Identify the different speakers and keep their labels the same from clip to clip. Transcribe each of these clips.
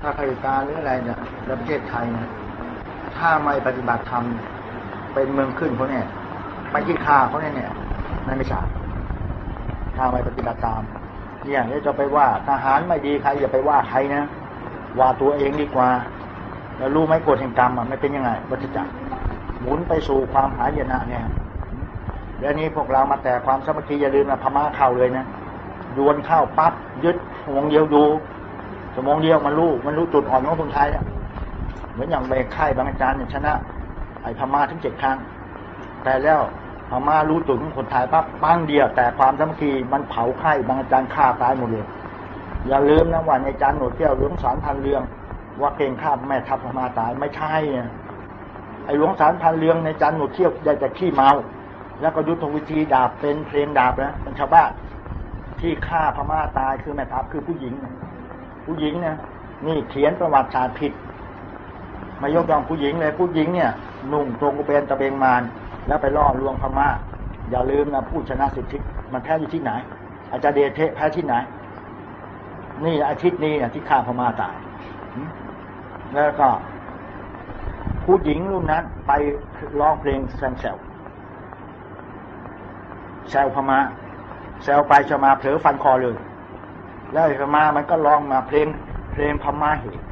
Speaker 1: ถ้าเผด็จการหรืออะไรเนี่ยแล้วประเทศไทยเนี่ยถ้าไม่ปฏิบัติธรรมเป็นเมืองขึ้นเขาเนี่ยไม่ขี้ข้าเขาเนี่ยเนี่ยนั่นไม่ใช่ถ้าไม่ปฏิบัติตามเนี่ยเดี๋ยวจะไปว่าทหารไม่ดีใครอย่าไปว่าใครนะว่าตัวเองดีกว่า แล้วรู้ไหมกฎแห่งกรรมอะไม่เป็นยังไงวัฏจักรหมุนไปสู่ความหายนะเนี่ยแล้วนี้พวกเรามาแต่ความสมัคคีอย่าลืมนะพม่าเข้าเลยนะดวนเข้าปั๊บยึดวงเดียวดู สมองเดียวมันรู้มันรู้จุดอ่อนของคนไทยอะเหมือนอย่างเบคค่บางอาจารย์เนี่ยชนะ ไอ้พม่าถึงเจ็ดครั้ง แต่แล้วพม่ารู้จุดของคนไทยปั๊บปั้งเดียว แต่ความสามัคคีมันเผาไข่บางอาจารย์ฆ่าตายหมดเลยอย่าลืมนะว่าในจานหนวดเที่ยวหลวงสารพันเรืองว่าเก่งข้าแม่ทัพพม่าตายไม่ใช่ไอ้หลวงสารพันเรืองในจานหนวดเที่ยวได้แต่ขี้เมา แล้วก็ยุทธวิธีดาบเป็นเพลงดาบนะเป็นชาวบ้านที่ฆ่าพม่าตายคือแม่ทัพคือผู้หญิง ผู้หญิงนะนี่เขียนประวัติศาสตร์ผิด มายกย่องผู้หญิงเลยผู้หญิงเนี่ยนุ่งตรงกุเบนตะเบงมาน แล้วไปล่อลวงพม่าอย่าลืมนะผู้ชนะสิทธิมันแพ้อยู่ที่ไหน อาจารย์เดชเทแพ้ที่ไหน นี่อาทิตย์นี้เนี่ยที่ฆ่าพม่าตายแล้วก็ ผู้หญิงรุ่นนั้น ไปร้องเพลงแซมแซวแซวพม่าแซวไปจะมาเผลอฟันคอเลย แล้วไอ้พม่ามันก็ร้องมาเพลงเพลงพม่าเหตุ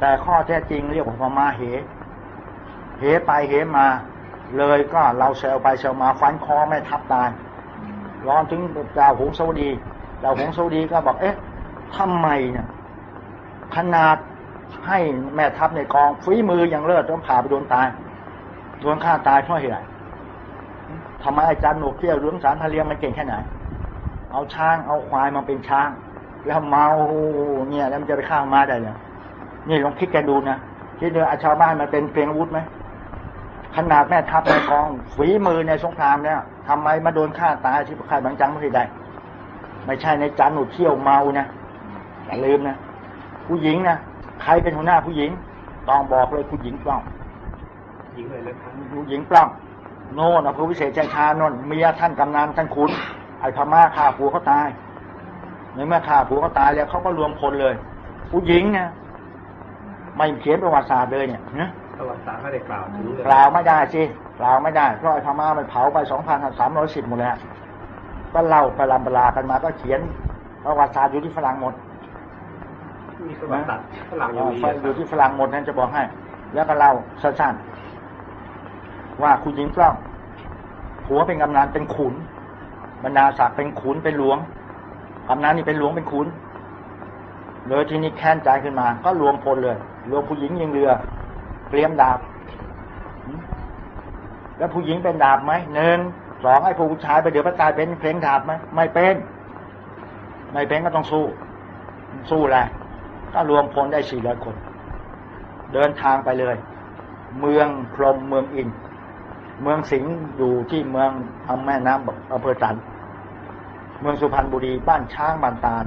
Speaker 1: แต่ข้อแท้จริงเรียกว่าพม่าเหเหไปเหมา เลยก็เราแซวไปแซวมาฟันคอแม่ทับตายร้อนถึงดาวหงสวดีดาวหงสวดีก็บอก เอ๊ะทำไมเนี่ยขนาดให้แม่ทัพในกองฝีมืออย่างเลิศต้องผ่าไปโดนตายโดนฆ่าตายเพราะเหตุไรทำไมอาจารย์หนวกเที่ยวเรื่องสารทะเลียงมันเก่งแค่ไหน เอาช้าง เอาควายมาเป็นช้าง แล้วเมาเนี่ย แล้วมันจะไปฆ่ามาได้เลยนี่ลองคิดกันดูนะคิดดูอาชาวบ้านมันเป็นเพียงอาวุธไหมขนาดแม่ทัพในกองฝีมือในสงครามเนี่ยทำไมมาโดนฆ่าตายที่ค่ายบางจังไม่ได้ ไม่ใช่ในจานหนูเที่ยวเมานะอย่าลืมนะผู้หญิงนะใครเป็นหัวหน้าผู้หญิง ต้องบอกเลยผู้หญิงปล้อง
Speaker 2: ยิงเลยนะครับ
Speaker 1: ผู้หญิงปล้องโน่นอภวิเศษชัยชานนท์เมียท่านกำนันท่านขุน ไอ้พม่าฆ่าผัวเขาตายในเมื่อฆ่าผัวเขาตายแล้วเขาก็รวมพลเลย ผู้หญิงนะไม่เขียนประวัติศาสตร์เลยเนี่ยนะ
Speaker 2: ประวัติศาสตร์ไม่ได้กล่าวถึงเลย
Speaker 1: กล่าวไม่ได้สิกล่าวไม่ได้เพราะไอ้พม่ามันเผาไปสองพันสามร้อยสิบหมดแล้วก็เล่าไปลำปลากันมาก็เขียนประวัติศาสตร์อยู่ที่ฝรั่งหมด
Speaker 2: มีประวัติศาสตร์ฝรั่งยังมี
Speaker 1: เอออยู่ที่ฝรั่งหมดนั่นจะบอกให้ แล้วก็เล่าสั้นๆว่าคุณหญิงกล้องผัวเป็นกำนันเป็นขุน บรรดาศักดิ์เป็นขุนเป็นหลวงกำนันนี่เป็นหลวงเป็นขุนเลยทีนี้แค้นใจขึ้นมา ก็รวมพลเลยรวมผู้หญิงยิงเรือเตรียมดาบ แล้วผู้หญิงเป็นดาบไหมหนึ่งสองไอ้ผู้ชายไปเดี๋ยวไปตายเป็นเพลงดาบไหมไม่เป็นไม่เป็นก็ต้องสู้ สู้แหละไรก็รวมพลได้สี่ร้อยคน เดินทางไปเลย เมืองพรหมเมืองอิน เมืองสิงห์อยู่ที่เมืองอำแม่น้ำอำเภอจันทร์เมืองสุพรรณบุรี บ้านช้างบ้านตาล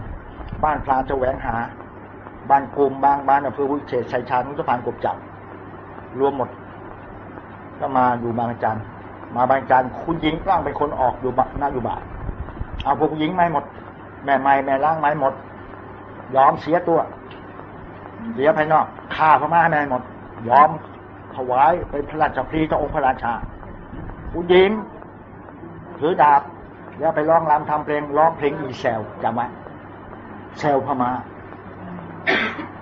Speaker 1: บ้านพรานแสวงหา บ้านกลุ่มบางบ้านอำเภอวิเศษชัยชาญนุสพานกบจับ รวมหมด ก็มาอยู่บางจันทร์มาบางจันทร์คุณหญิงกล้างเป็นคนออกอยู่บหน้าอยู่บ่าเอาพวกหญิงไม่หมด แม่ไม่แม่ล่างไม่หมด ยอมเสียตัว เสียภายนอกฆ่าพม่าแม่หมด ยอมถวายเป็นพระราชพรีต่อองค์พระราชา ผู้หญิงถือดาบแล้วไปร้องรำทำเพลงร้องเพลงอีแซวจำไว้แซวพม่า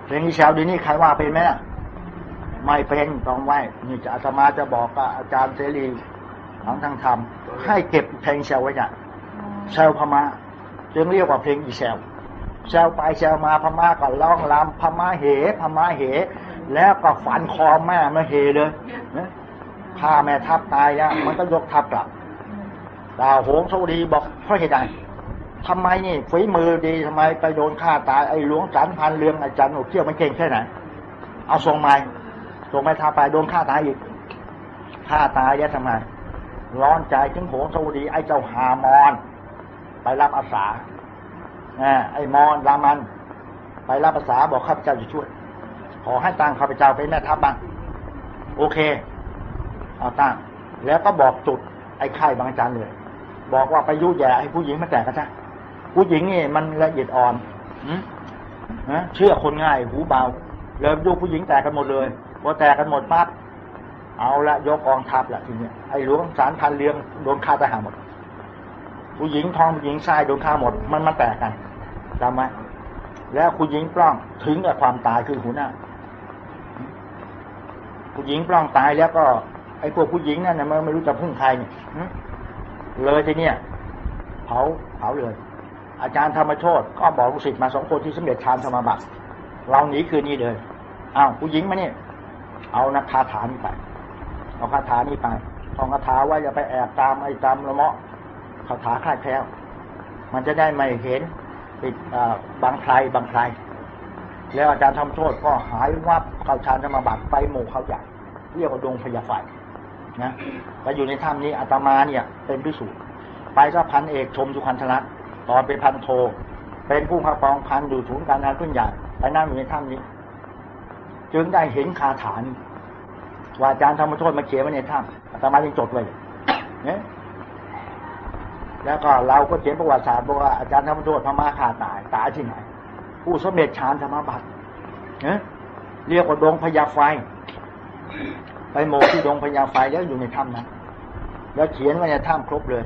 Speaker 1: เพลงอีแซวดีนี้ใครว่าเป็นไหมน่ะไม่เป็นต้องไว้นี่จะอาตมาจะบอกกับอาจารย์เสรีของทางธรรมให้เก็บเพลงแซวไว้เนี่ยแซวพม่าจึงเรียกว่าเพลงอีแซวแซวไปแซวมาพม่าก็ร้องรำพม่าเหพม่าเห แล้วก็ฝันคอแม่มาเหเลย นะพาแม่ทัพตายแล้วมันก็ยกทัพกลับดาวโหงสวดีบอกเพราะเหตุใดทำไมนี่ฝีมือดีทำไมไปโดนฆ่าตายไอ้หลวงสันพันเรืองอาจารย์หนูเที่ยวมันเก่งแค่ไหนเอาส่งไม้ส่งไม้ทาไปโดนฆ่าตายอีกฆ่าตายแล้วทำไมร้อนใจถึงโหงสวดี ไอ้เจ้าหามอนไปรับอาสาอไอ้มอนรามัน ไปรับอาสาบอกข้าพเจ้าจะช่วย ขอให้ตั้งข้าพเจ้าเป็นแม่ทัพบ้างโอเค เอาตั้ง แล้วก็บอกจุดไอ้ค่ายบางจันเลย บอกว่าไปยุแย่ให้ผู้หญิงมาแตกกันซะผู้หญิงนี่มันละเอียดอ่อนหืมนะเชื่อคนง่าย หูเบาเลยดูผู้หญิงแตกกันหมดเลยพอแตกกันหมดปั๊บเอาละยกกองทัพละทีเนี้ยไอ้หลวงสารพันเรืองโดนฆ่าตายหาหมด ผู้หญิงทองผู้หญิงทรายโดนฆ่าหมด มันมันแตกกันจำไหมแล้วคุณหญิงปล้องถึงกับความตายคือหัวหน้าผู้หญิงปล้องตายแล้วก็ ไอ้พวกผู้หญิงนั่นนะมันไม่รู้จะพึ่งใครเนี่ยเลยทีเนี้ยเผาเผาเลย อาจารย์ธรรมโชตก็บอกลูกศิษย์มาสองคนที่สำเร็จฌานสมาบัติเราหนีคืนนี้เลยอ้าวผู้หญิงมาเนี่ยเอานักคาถานี่ไปเอาคาถานี่ไปท่องคาถาว่าอย่าไปแอบตามไอ้ตามละเมาะคาถาคลาดแคล้วมันจะได้ไม่เห็นปิดบางใครบางใคร แล้วอาจารย์ทำโทษก็หายวับเข้าฌานสมาบัติไปหมู่เขาใหญ่เรียกว่าดวงพยาไฟ นะไปอยู่ในถ้ำนี้อาตมาเนี่ยเป็นพิสูจน์ไปก็พันเอกชมสุขันธรัตน์ตอนเป็นพันโท เป็นผู้ข้าปองพันอยู่ศูนย์การงานขึ้นใหญ่ไปนั่งอยู่ในถ้ำนี้ จึงได้เห็นคาถานว่าอาจารย์ธรรมโทษมาเขียนไว้ในถ้ำอาตมายังจดไว้เลยเนี่ยแล้วก็เราก็เขียนประวัติศาสตร์บอกว่าอาจารย์ธรรมโทษพม่าขาตายตายที่ไหน ผู้สมเด็จฌานธรรมบัติเนี่ยเรียกว่าดวงพญาไฟ ไปโมกที่ดงพญาไฟแล้วอยู่ในถ้ำนั้นแล้วเขียนไว้ในถ้ำครบเลย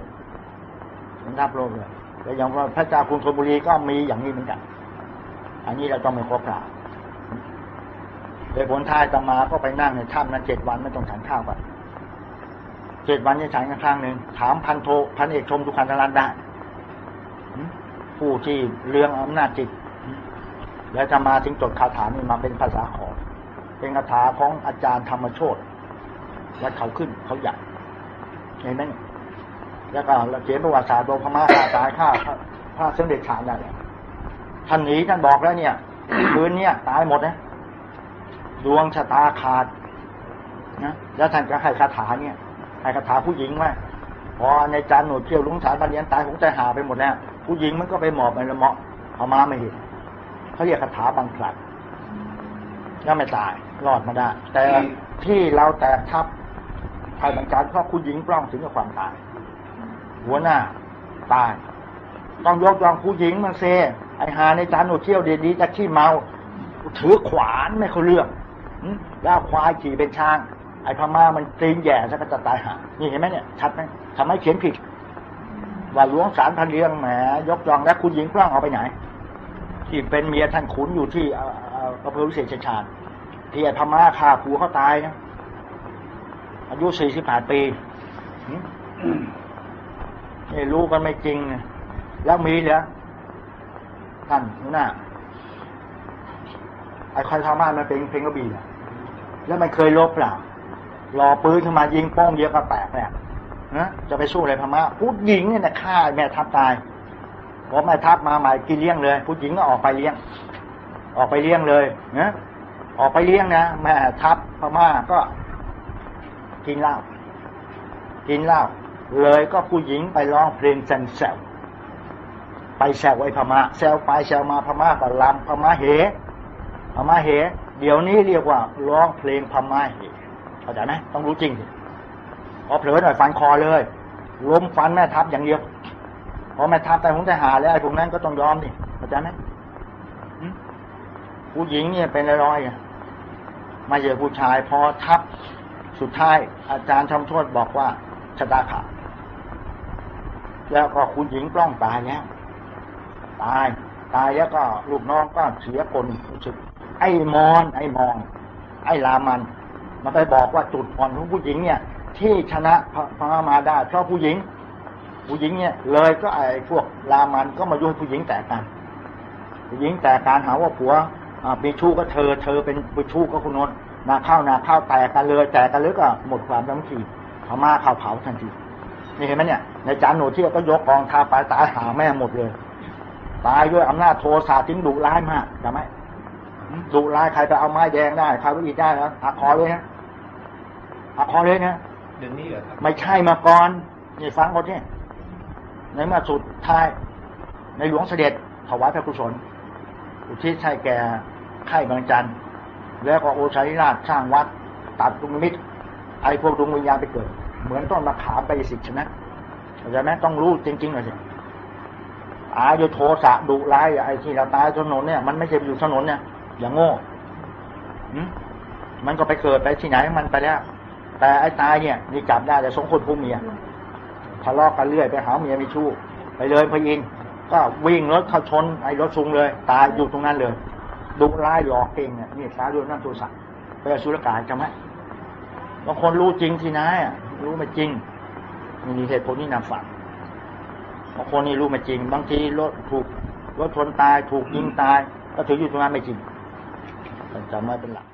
Speaker 1: ในถ้ำครบเลยแล้วอย่างว่าพระเจ้ากรุงธนบุรีก็มีอย่างนี้เหมือนกัน อันนี้เราต้องไม่ครบกล่าวโดยผลท้ายต่อมาก็ไปนั่งในถ้ำนั้นเจ็ดวันไม่ต้องฉันข้าวกันเจ็ดวันจะฉันกันครั้งหนึ่งถามพันโทพันเอกชมทุกขันธรัตน์ได้ผู้ที่เรื่องอำนาจจิต แล้วจะมาถึงจดคาถานี้มาเป็นภาษาขอ เป็นคาถาของอาจารย์ธรรมโชต และเขาขึ้นเขาใหญ่เห็นไหมเนี่ยแล้วก็เขียนประวัติศาสตร์โดพม่าฆ่าตายฆ่าพระเสด็จฉานได้เนี่ยท่านหนีท่านบอกแล้วเนี่ยคืนเนี้ยตายหมดนะดวงชะตาขาดนะแล้วท่านก็ให้คาถาเนี่ยให้คาถาผู้หญิงไว้พอในจานหนูเที่ยวลุงสารปันเรียนตายคงใจหาไปหมดแล้วผู้หญิงมันก็ไปหมอบไปละเมาะเอามาไม่เห็นเขาเรียกคาถาบางพลัดก็ไม่ตายรอดมาได้ แต่ที่เราแตกทับ ภัยบังการเพราะคุณหญิงปล้องถึงกับความตาย หัวหน้าตาย ต้องยกยองผู้หญิงมันเซไอหาในจานหนูเที่ยวเดียดีจะขี้เมาถือขวานไม่เขาเรื่องแล้วควายขี่เป็นช้าง ไอพม่ามันตีนแย่ซะก็จะตายหานี่เห็นไหมเนี่ยชัดไหมทำให้เขียนผิด ว่าหลวงสารพันเรียงแหมยกยองแล้วคุณหญิงปล้องเอาไปไหน ที่เป็นเมียท่านขุนอยู่ที่อำเภอวิเศษชัยชาญที่ไอพม่าฆ่าผัวเขาตายนะ อายุสี่สิบแปดปีหึนี่รู้กันไม่จริงนะแล้วมีเหรอท่านหัวหน้าไอ้ใครทำบ้านมันเป็นเพลงกระบี่นะแล้วมันเคยลบเปล่ารอปืนขึ้นมายิงโป้งเดียวก็แตกเนี่ยนะจะไปสู้อะไรพม่าพูดหญิงเนี่ยนะฆ่าแม่ทัพตายพอแม่ทัพมาใหม่กินเลี้ยงเลยผู้หญิงก็ออกไปเลี้ยง ออกไปเลี้ยงเลยนะออกไปเลี้ยงนะแม่ทัพพม่าก็ กินเหล้ากินเหล้าเลยก็ผู้หญิงไปร้องเพลงแซวไปแซวไอ้พม่าแซวไปแซวมาพม่าก็ลำพม่าเหพม่าเหเดี๋ยวนี้เรียกว่าร้องเพลงพม่าเหเข้าใจไหมต้องรู้จริงสิพอเผลอหน่อยฟันคอเลยล้มฟันแม่ทัพอย่างเดียวพอแม่ทัพแต่ผมจะหาแล้วไอ้พวกนั้นก็ต้องยอมดิเข้าใจไหมผู้หญิงเนี่ยเป็นร้อยๆมาเจอผู้ชายพอทับ สุดท้ายอาจารย์ทำโทษบอกว่าชะตาขาดแล้วก็คุณหญิงกล้องตายแล้วตาย ตายแล้วก็ลูกน้องก็เสียคนรู้สึก ไอ้มอน ไอ้มอง ไอ้ลามันมันไปบอกว่าจุดอ่อนของผู้หญิงเนี่ย ที่ชนะพพม่ามาได้เพราะผู้หญิง ผู้หญิงเนี่ย เลยก็ไอ้พวกรามันก็มายุ่งผู้หญิงแตกกัน ผู้หญิงแตกการหาว่าผัวอ่ามีชู้ก็เธอ เธอเป็นไปชู้ก็คุณนนท์ นาข้าวนาข้าวแตกกันเลยแตกกันเลยก็หมดความสามัคคีพม่าข้าวเผาทันทีนี่เห็นไหมเนี่ย ในจานหนูเที่ยวก็ยกกองทัพไปตายหาแม่หมดเลย ตายด้วยอำนาจโทสะทิ้งดุร้ายมากจำไหมดุร้ายใครไปเอาไม้แดงได้ใครไปอีกได้นะหักคอเลยนะหักคอเลยนะ
Speaker 2: เดี๋ยวนี้เหรอครับ
Speaker 1: ไม่ใช่มาก่อนนี่ฟังหมดเนี่ยในเมื่อสุดท้าย ในหลวงเสด็จถวายพระกุศลอุทิศให้แก่ไข่บางจันทร์ แล้วก็โอชัยราชสร้างวัด ตัดดวงนิมิตไอ้พวกดวงวิญญาณไปเกิด เหมือนต้นมะขามไปสิทธิ์ชนะเข้าใจไหมต้องรู้จริงๆหน่อยสิตายอยู่โทสะดุร้ายไอ้ที่เราตายถนนเนี่ยมันไม่ใช่อยู่ถนนเนี่ย อย่างโง่มันก็ไปเกิดไปที่ไหนมันไปแล้วแต่ไอ้ตายเนี่ยนี่จับได้แต่สองคนผู้เมียทะเลาะกันเรื่อยไปหาเมียมีชู้ไปเลยพระอินก็วิ่งรถเข้าชนไอ้รถซุงเลย ตายอยู่ตรงนั้นเลย ดุร้ายหลอกเก่งเนี่ยนี่ตาด้วยนั่นตัวสัตว์ไปอสุรกายจำไหมบางคนรู้จริงที่นายอะรู้ไม่จริงมีเหตุผลที่นำฝันบางคนนี่รู้ไม่จริง บางทีรถถูกรถชนตาย ถูกยิงตาย ก็ถืออยู่ตรงนั้นไม่จริงจำไว้เป็นหลัก